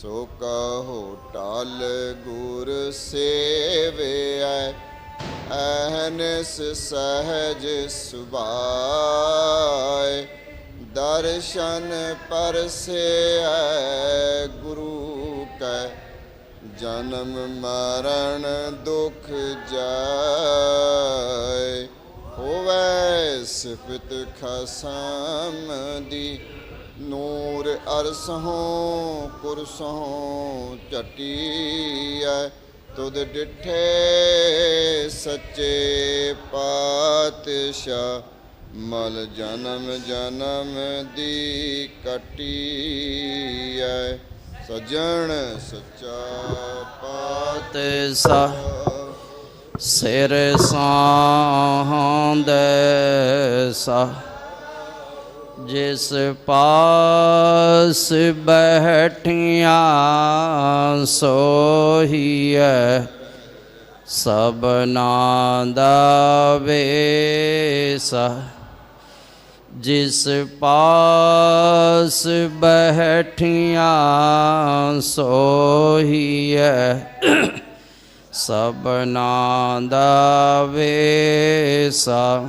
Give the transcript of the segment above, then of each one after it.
ਸੋ ਕਹੋ ਟਲ ਗੁਰ ਸੇਵਿਐ, ਅਹਨਸ ਸਹਜ ਸੁਭਾਏ ਦਰਸ਼ਨ ਪਰਸੇਐ ਗੁਰੂ ਕੈ, ਜਨਮ ਮਰਨ ਦੁਖ ਜਾਏ ਹੋਵੇ ਸਿਫਤ ਖਸਮ ਦੀ ਨੂਰ ਅਰਸਹੋਂ ਕੁਰਸਹੋਂ ਝਟੀਐ, ਤੁਧ ਡਿਠੇ ਸੱਚੇ ਪਾਤਸ਼ਾਹ, ਮਲ ਜਨਮ ਜਨਮ ਦੀ ਕਟੀਐ, ਸਜਣ ਸੱਚਾ ਪਾਤ ਤੇ ਸਾ ਸਿਰ ਸਾਹੰਦੇ ਸਾ ਜਿਸ ਪਾਸ ਬੈਠੀਆਂ ਸੋਹੀਐ ਸਭਨਾ ਦਾ ਵੇਸਾ। ਜਿਸ ਪਾਸ ਬੈਠੀਆਂ ਸੋਹੀਐ ਸਭਨਾ ਦਾ ਵੇਸਾ।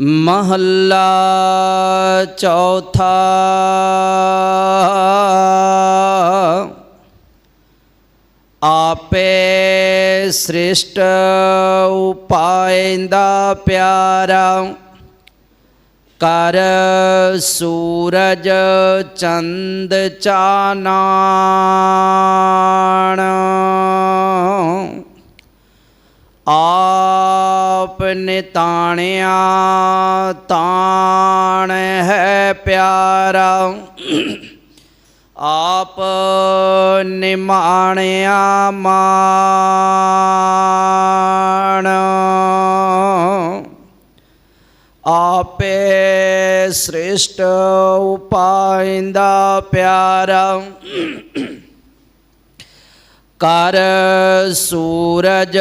ਮਹੱਲਾ ਚੌਥਾ। ਆਪੇ ਸ੍ਰਿਸ਼ਟ ਉਪਾਇੰਦਾ ਪਿਆਰਾ। ਕਰ ਸੂਰਜ ਚੰਦ ਚਾਨਣ ਆਪ ਨਿਤਾਣਿਆ ਤਾਣ ਹੈ ਪਿਆਰਾ। ਆਪ ਨਿਮਾਣਿਆ ਮਾਣ। ਆਪੇ ਸ੍ਰਿਸ਼ਟ ਉਪਾਇੰਦਾ ਪਿਆਰਾ। ਕਰ ਸੂਰਜ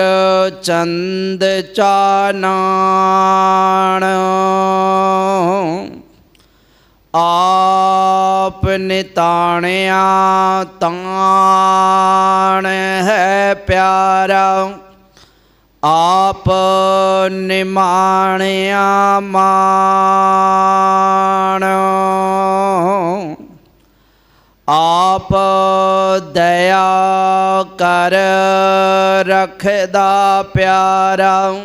ਚੰਦ ਚਾਨਣ। ਆਪ ਨਿਤਾਣਿਆ ਤਾਣ ਹੈ ਪਿਆਰਾ। ਆਪ ਨਿਮਾਣਿਆ ਮਾਣ। ਆਪ ਦਇਆ ਕਰ ਰਖਦਾ ਪਿਆਰਾ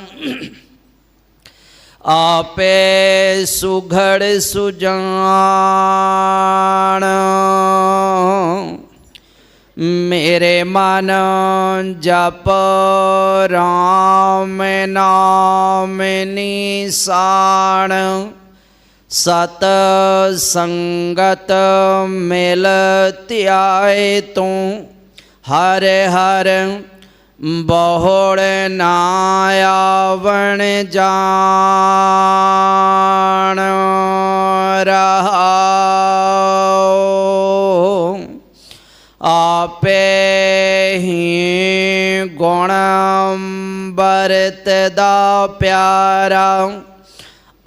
ਆਪੇ ਸੁਘੜ ਸੁਜਾਨ ਮੇਰੇ ਮਨ ਜਪ ਰਾਮ ਨਾਮ ਨਿਸਾਨ ਸਤ ਸੰਗਤ ਮਿਲ ਧਿਆਏ ਤੂੰ। ਹਰ ਹਰ ਬਹੁੜ ਨਾ ਆਵਣ ਜਾਣ ਰਹਾਉ। ਆਪੇ ਹੀ ਗੁਣ ਬਰਤ ਦਾ ਪਿਆਰਾ।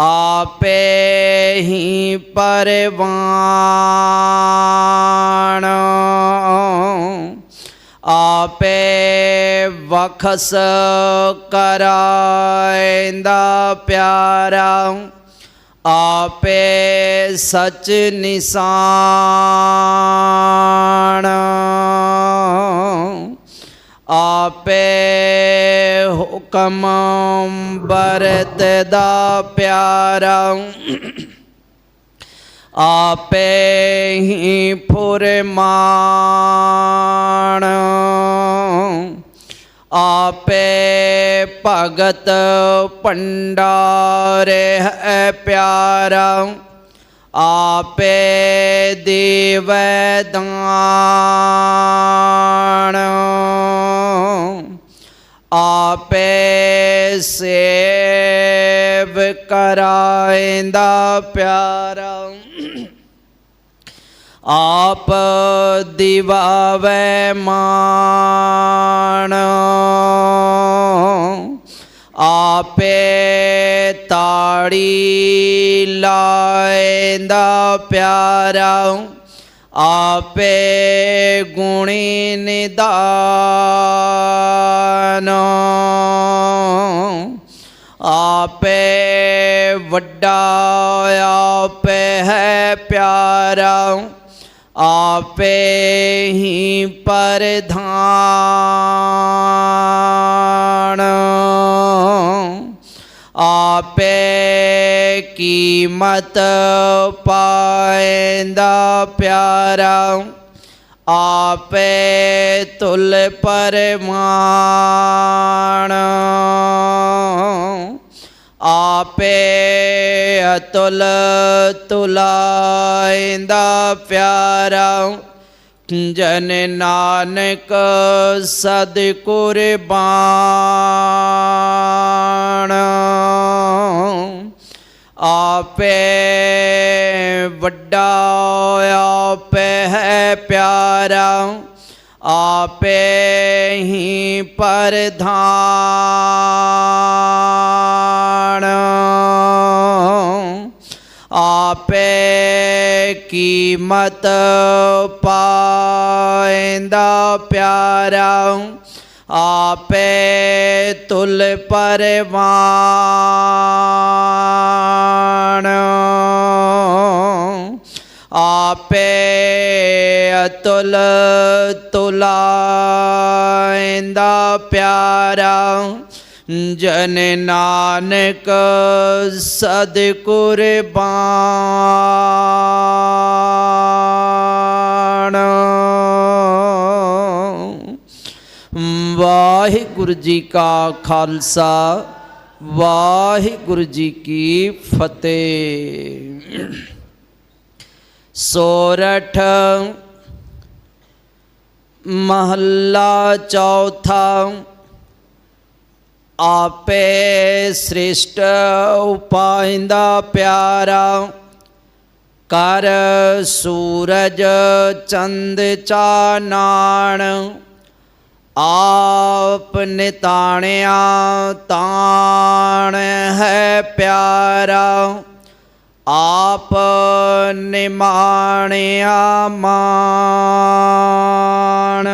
ਆਪੇ ਹੀ ਪਰਵਾਨ ਆਪੇ ਵਖਸ ਕਰਾਇੰਦਾ ਪਿਆਰਾ। ਆਪੇ ਸਚ ਨਿਸਾਨ। ਆਪੇ ਹੁਕਮ ਬਰਤ ਦਾ ਪਿਆਰਾ। ਆਪੇ ਹੀ ਫੁਰਮਾਨ। ਆਪੇ ਭਗਤ ਭੰਡਾਰੇ ਹੈ ਪਿਆਰਾ। ਆਪੇ ਦੇਵੈ ਦਾਨ। ਆਪੇ ਸੇਵ ਕਰਾਇਂਦਾ ਪਿਆਰਾ। ਆਪ ਦਿਵਾਵੇ ਮਾਣ ਆਪੇ ਤਾੜੀ ਲਾਇਂਦਾ ਪਿਆਰਾ ਆਪੇ ਗੁਣੀ ਨਿਦਾਨ। ਆਪੇ ਵੱਡਾ ਆਪੇ ਹੈ ਪਿਆਰਾ ਆਪੇ ਹੀ ਪ੍ਰਧਾਨ। ਕੀਮਤ ਪਾਇਂਦਾ ਪਿਆਰਾ ਆਪੇ ਤੁਲ ਪਰਮਾਨ ਆਪੇ ਅਤੁਲ ਤੁਲਾਇਂਦਾ ਪਿਆਰਾ ਜਨ ਨਾਨਕ ਸਦ ਕੁਰਬਾਨ ਆਪੇ ਵੱਡਾ ਆਪੇ ਹੈ ਪਿਆਰਾ, ਆਪੇ ਹੀ ਪ੍ਰਧਾਨ। ਆਪੇ ਕੀਮਤ ਪਾਇਂਦਾ ਪਿਆਰਾ, ਆਪੇ ਤੁਲ ਪਰਵਾਨ। ਆਪੇ ਅਤੁਲ ਤੁਲਾਇਂਦਾ ਪਿਆਰਾ, ਜਨ ਨਾਨਕ ਸਦ ਕੁਰਬਾਨ ਵਾਹਿਗੁਰੂ ਜੀ ਕਾ ਖਾਲਸਾ, ਵਾਹਿਗੁਰੂ ਜੀ ਕੀ ਫਤਿਹ। ਸੋਰਠ ਮਹੱਲਾ ਚੌਥਾ ਆਪੇ ਸ੍ਰਿਸ਼ਟ ਉਪਾਇੰਦਾ ਪਿਆਰਾ, ਕਰ ਸੂਰਜ ਚੰਦ ਚਾਨਣ ਆਪ ਨਿਤਾਣਿਆ ਤਾਣ ਹੈ ਪਿਆਰਾ। ਆਪ ਨਿਮਾਣਿਆ ਮਾਣ।